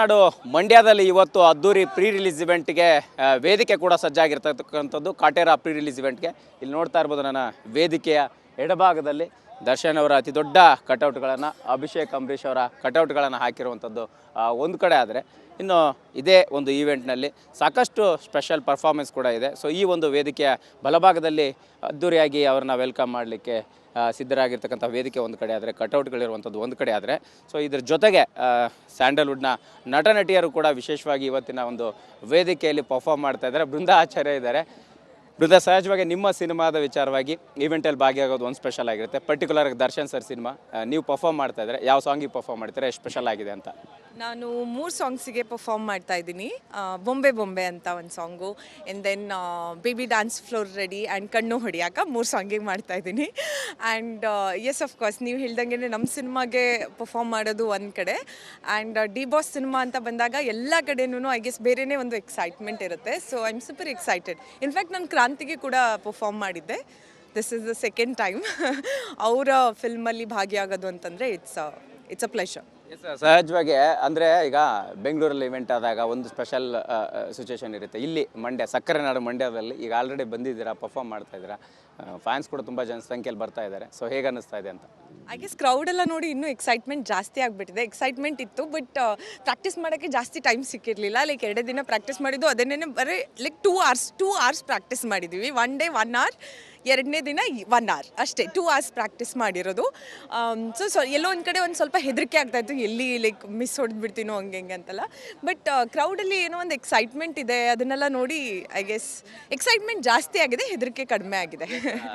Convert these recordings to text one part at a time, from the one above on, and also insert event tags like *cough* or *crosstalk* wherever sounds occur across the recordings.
ನಾಡು ಮಂಡ್ಯದಲ್ಲಿ ಇವತ್ತು ಅದ್ದೂರಿ ಪ್ರೀ ರಿಲೀಸ್ ಇವೆಂಟ್ಗೆ ವೇದಿಕೆ ಕೂಡ ಸಜ್ಜಾಗಿರ್ತಕ್ಕಂಥದ್ದು, ಕಾಟೇರ ಪ್ರೀ ರಿಲೀಸ್ ಇವೆಂಟ್ಗೆ. ಇಲ್ಲಿ ನೋಡ್ತಾ ಇರ್ಬೋದು ನನ್ನ ವೇದಿಕೆಯ ಎಡಭಾಗದಲ್ಲಿ. ದರ್ಶನ್ ಅವರ ಅತಿ ದೊಡ್ಡ ಕಟೌಟ್ಗಳನ್ನು, ಅಭಿಷೇಕ್ ಅಂಬರೀಷ್ ಅವರ ಕಟೌಟ್ಗಳನ್ನು ಹಾಕಿರುವಂಥದ್ದು ಒಂದು ಕಡೆ ಆದರೆ, ಇನ್ನು ಇದೇ ಒಂದು ಈವೆಂಟ್ನಲ್ಲಿ ಸಾಕಷ್ಟು ಸ್ಪೆಷಲ್ ಪರ್ಫಾರ್ಮೆನ್ಸ್ ಕೂಡ ಇದೆ. ಸೊ, ಈ ಒಂದು ವೇದಿಕೆಯ ಬಲಭಾಗದಲ್ಲಿ ಅದ್ದೂರಿಯಾಗಿ ಅವ್ರನ್ನ ವೆಲ್ಕಮ್ ಮಾಡಲಿಕ್ಕೆ ಸಿದ್ಧರಾಗಿರ್ತಕ್ಕಂಥ ವೇದಿಕೆ ಒಂದು ಕಡೆ ಆದರೆ, ಕಟೌಟ್ಗಳಿರುವಂಥದ್ದು ಒಂದು ಕಡೆ ಆದರೆ, ಸೊ, ಇದ್ರ ಜೊತೆಗೆ ಸ್ಯಾಂಡಲ್ವುಡ್ನ ನಟ ನಟಿಯರು ಕೂಡ ವಿಶೇಷವಾಗಿ ಇವತ್ತಿನ ಒಂದು ವೇದಿಕೆಯಲ್ಲಿ ಪರ್ಫಾರ್ಮ್ ಮಾಡ್ತಾ ಇದ್ದಾರೆ. ಬೃಂದ ಆಚಾರ್ಯ ಇದ್ದಾರೆ. ಬೃಂದ ಸಹಜವಾಗಿ ನಿಮ್ಮ ಸಿನಿಮಾದ ವಿಚಾರವಾಗಿ ಈವೆಂಟಲ್ಲಿ ಭಾಗಿಯಾಗೋದು ಒಂದು ಸ್ಪೆಷಲ್ ಆಗಿರುತ್ತೆ. ಪರ್ಟಿಕ್ಯುಲರ್ ದರ್ಶನ್ ಸರ್ ಸಿನಿಮಾ ನೀವು ಪರ್ಫಾರ್ಮ್ ಮಾಡ್ತಾ ಇದ್ರೆ, ಯಾವ ಸಾಂಗಿಗೆ ಪರ್ಫಾರ್ಮ್ ಮಾಡ್ತಾರೆ ಸ್ಪೆಷಲ್ ಆಗಿದೆ ಅಂತ? ನಾನು ಮೂರು ಸಾಂಗ್ಸಿಗೆ ಪರ್ಫಾರ್ಮ್ ಮಾಡ್ತಾ ಇದ್ದೀನಿ. ಬೊಂಬೆ ಬೊಂಬೆ ಅಂತ ಒಂದು song and then baby dance floor ready and ಕಣ್ಣು ಹೊಡಿಯಾಕ ಮೂರು ಸಾಂಗಿಗೆ ಮಾಡ್ತಾ ಇದ್ದೀನಿ. ಆ್ಯಂಡ್ ಎಸ್ ಆಫ್ ಕೋರ್ಸ್ ನೀವು ಹೇಳ್ದಂಗೆ ನಮ್ಮ ಸಿನಿಮಾಗೆ ಪರ್ಫಾರ್ಮ್ ಮಾಡೋದು ಒಂದು ಕಡೆ. ಆ್ಯಂಡ್ ಡಿ ಬಾಸ್ ಸಿನಿಮಾ ಅಂತ ಬಂದಾಗ ಎಲ್ಲ ಕಡೆನೂ ಐ ಗೆಸ್ ಬೇರೆನೇ ಒಂದು ಎಕ್ಸೈಟ್ಮೆಂಟ್ ಇರುತ್ತೆ. So I am super excited in fact ನಾನು ಕ್ರಾಂತಿಗೆ ಕೂಡ ಪರ್ಫಾರ್ಮ್ ಮಾಡಿದ್ದೆ. This is the second time ಅವರ ಫಿಲ್ಮಲ್ಲಿ ಭಾಗಿಯಾಗೋದು ಅಂತಂದರೆ ಇಟ್ಸ್ ಇಟ್ಸ್ ಅ ಪ್ಲೆಷರ್ ಸಹಜವಾಗಿ, ಅಂದರೆ ಈಗ ಬೆಂಗಳೂರಲ್ಲಿ ಇವೆಂಟ್ ಆದಾಗ ಒಂದು ಸ್ಪೆಷಲ್ ಸಿಚುವೇಶನ್ ಇರುತ್ತೆ. ಇಲ್ಲಿ ಮಂಡ್ಯ ಸಕ್ಕರೆ ನಾಡು ಮಂಡ್ಯದಲ್ಲಿ ಈಗ ಆಲ್ರೆಡಿ ಬಂದಿದ್ದೀರಾ ಪರ್ಫಾರ್ಮ್ ಮಾಡ್ತಾ ಇದ್ದೀರಾ? ಫ್ಯಾನ್ಸ್ ಕೂಡ ತುಂಬ ಜನಸಂಖ್ಯೆಯಲ್ಲಿ ಬರ್ತಾ ಇದ್ದಾರೆ. ಸೊ ಹೇಗೆ ಅನ್ನಿಸ್ತಾ ಇದೆ ಅಂತ? ಐ ಗೆಸ್ ಕ್ರೌಡ್ ಎಲ್ಲ ನೋಡಿ ಇನ್ನೂ ಎಕ್ಸೈಟ್ಮೆಂಟ್ ಜಾಸ್ತಿ ಆಗಿಬಿಟ್ಟಿದೆ. ಎಕ್ಸೈಟ್ಮೆಂಟ್ ಇತ್ತು ಬಟ್ ಪ್ರಾಕ್ಟೀಸ್ ಮಾಡೋಕ್ಕೆ ಜಾಸ್ತಿ ಟೈಮ್ ಸಿಕ್ಕಿರಲಿಲ್ಲ. ಲೈಕ್ ಎರಡೇ ದಿನ ಪ್ರಾಕ್ಟೀಸ್ ಮಾಡಿದ್ದು ಅದನ್ನೇ ಬರೀ like two hours two hours practice ಮಾಡಿದ್ದೀವಿ ಒನ್ ಡೇ ಒನ್ ಅವರ್ ಎರಡನೇ ದಿನ ಒನ್ ಅವರ್ ಅಷ್ಟೇ ಟೂ ಅವರ್ಸ್ ಪ್ರಾಕ್ಟೀಸ್ ಮಾಡಿರೋದು. ಸೊ ಸೊ ಎಲ್ಲೋ ಒಂದು ಕಡೆ ಒಂದು ಸ್ವಲ್ಪ ಹೆದರಿಕೆ ಆಗ್ತಾಯಿತ್ತು ಎಲ್ಲಿ ಲೈಕ್ ಮಿಸ್ ಹೊಡೆದ್ಬಿಡ್ತೀನೋ ಹಂಗೆ ಹಿಂಗೆ ಅಂತಲ್ಲ. ಬಟ್ ಕ್ರೌಡಲ್ಲಿ ಏನೋ ಒಂದು ಎಕ್ಸೈಟ್ಮೆಂಟ್ ಇದೆ, ಅದನ್ನೆಲ್ಲ ನೋಡಿ ಐ ಗೆಸ್ ಎಕ್ಸೈಟ್ಮೆಂಟ್ ಜಾಸ್ತಿ ಆಗಿದೆ, ಹೆದರಿಕೆ ಕಡಿಮೆ ಆಗಿದೆ.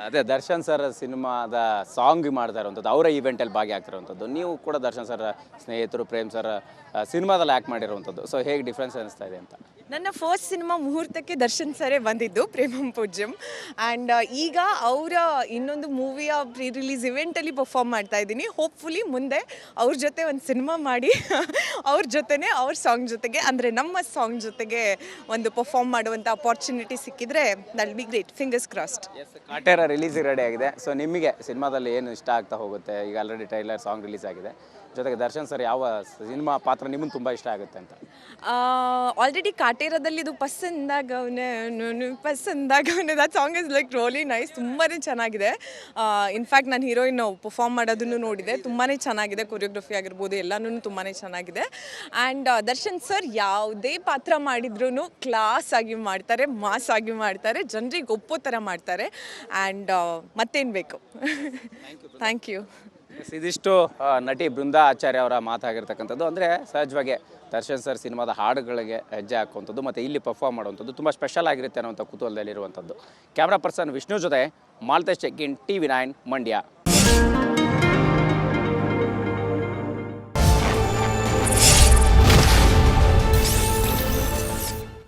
ಅದೇ, ದರ್ಶನ್ ಸರ್ ಸಿನಿಮಾದ ಸಾಂಗ್ ಮಾಡ್ತಾ ಇರುವಂಥದ್ದು ಅವರ ಈವೆಂಟಲ್ಲಿ ಭಾಗಿಯಾಗ್ತಿರುವಂಥದ್ದು. ನೀವು ಕೂಡ ದರ್ಶನ್ ಸರ್, ಸ್ನೇಹಿತರು, ಪ್ರೇಮ್ ಸರ್ ಸಿನಿಮಾದಲ್ಲಿ ಆ್ಯಕ್ಟ್ ಮಾಡಿರುವಂಥದ್ದು. ಸೊ ಹೇಗೆ ಡಿಫ್ರೆನ್ಸ್ ಅನಿಸ್ತಾ ಇದೆ ಅಂತ? ನನ್ನ ಫಸ್ಟ್ ಸಿನಿಮಾ ಮುಹೂರ್ತಕ್ಕೆ ದರ್ಶನ್ ಸರೇ ಬಂದಿದ್ದು, ಪ್ರೇಮಂ ಪೂಜ್ಯಂ. ಆ್ಯಂಡ್ ಈಗ ಅವರ ಇನ್ನೊಂದು ಮೂವಿಯ ಪ್ರೀ ರಿಲೀಸ್ ಇವೆಂಟಲ್ಲಿ ಪರ್ಫಾರ್ಮ್ ಮಾಡ್ತಾ ಇದ್ದೀನಿ. ಹೋಪ್ಫುಲಿ ಮುಂದೆ ಅವ್ರ ಜೊತೆ ಒಂದು ಸಿನಿಮಾ ಮಾಡಿ, *laughs* ಅವ್ರ ಜೊತೆನೇ ಅವ್ರ ಸಾಂಗ್ ಜೊತೆಗೆ, ಅಂದರೆ ನಮ್ಮ ಸಾಂಗ್ ಜೊತೆಗೆ ಒಂದು ಪರ್ಫಾರ್ಮ್ ಮಾಡುವಂಥ ಅಪಾರ್ಚುನಿಟಿ ಸಿಕ್ಕಿದ್ರೆ that'll be great fingers crossed Kaatera release ready ಆಗಿದೆ. ಸೊ ನಿಮಗೆ ಸಿನಿಮಾದಲ್ಲಿ ಏನು ಇಷ್ಟ ಆಗ್ತಾ ಹೋಗುತ್ತೆ? ಈಗ ಆಲ್ರೆಡಿ ಟ್ರೈಲರ್ ಸಾಂಗ್ ರಿಲೀಸ್ ಆಗಿದೆ. ಜೊತೆಗೆ ದರ್ಶನ್ ಸರ್ ಯಾವ ಸಿನಿಮಾ ಪಾತ್ರ ನಿಮಗೆ ತುಂಬ ಇಷ್ಟ ಆಗುತ್ತೆ ಅಂತ? ಆಲ್ರೆಡಿ ಕಾಟೇರದಲ್ಲಿ ಇದು ಪಸಂದಾಗವನೆ ಪಸಂದಾಗವನೆ that song is like really nice ತುಂಬಾ ಚೆನ್ನಾಗಿದೆ. ಇನ್ಫ್ಯಾಕ್ಟ್ ನಾನು ಹೀರೋಯಿನ್ ಪರ್ಫಾರ್ಮ್ ಮಾಡೋದನ್ನು ನೋಡಿದೆ. ತುಂಬಾ ಚೆನ್ನಾಗಿದೆ. ಕೊರಿಯೋಗ್ರಫಿ ಆಗಿರ್ಬೋದು ಎಲ್ಲನೂ ತುಂಬಾ ಚೆನ್ನಾಗಿದೆ. ಆ್ಯಂಡ್ ದರ್ಶನ್ ಸರ್ ಯಾವುದೇ ಪಾತ್ರ ಮಾಡಿದ್ರು ಕ್ಲಾಸ್ ಆಗಿ ಮಾಡ್ತಾರೆ ಮಾಸ್ ಆಗಿ ಮಾಡ್ತಾರೆ ಜನರಿಗೆ ಒಪ್ಪೋ ಥರ ಮಾಡ್ತಾರೆ. ಆ್ಯಂಡ್ ಮತ್ತೇನು ಬೇಕು? ಥ್ಯಾಂಕ್ ಯು ಇದಿಷ್ಟು ನಟಿ ಬೃಂದಾ ಆಚಾರ್ಯ ಅವರ ಮಾತಾಗಿರ್ತಕ್ಕಂಥದ್ದು. ಅಂದರೆ ಸಹಜವಾಗಿ ದರ್ಶನ್ ಸರ್ ಸಿನಿಮಾದ ಹಾಡುಗಳಿಗೆ ಹೆಜ್ಜೆ ಹಾಕುವಂಥದ್ದು ಮತ್ತು ಇಲ್ಲಿ ಪರ್ಫಾರ್ಮ್ ಮಾಡುವಂಥದ್ದು ತುಂಬ ಸ್ಪೆಷಲ್ ಆಗಿರುತ್ತೆ ಅನ್ನೋಂಥ ಕುತೂಹಲದಲ್ಲಿರುವಂಥದ್ದು. ಕ್ಯಾಮ್ರಾ ಪರ್ಸನ್ ವಿಷ್ಣು ಜೊತೆ ಮಾಲ್ತೇಶ್ ಚೆಕ್ಕಿನ್ ಟಿ ವಿ ನೈನ್ ಮಂಡ್ಯ.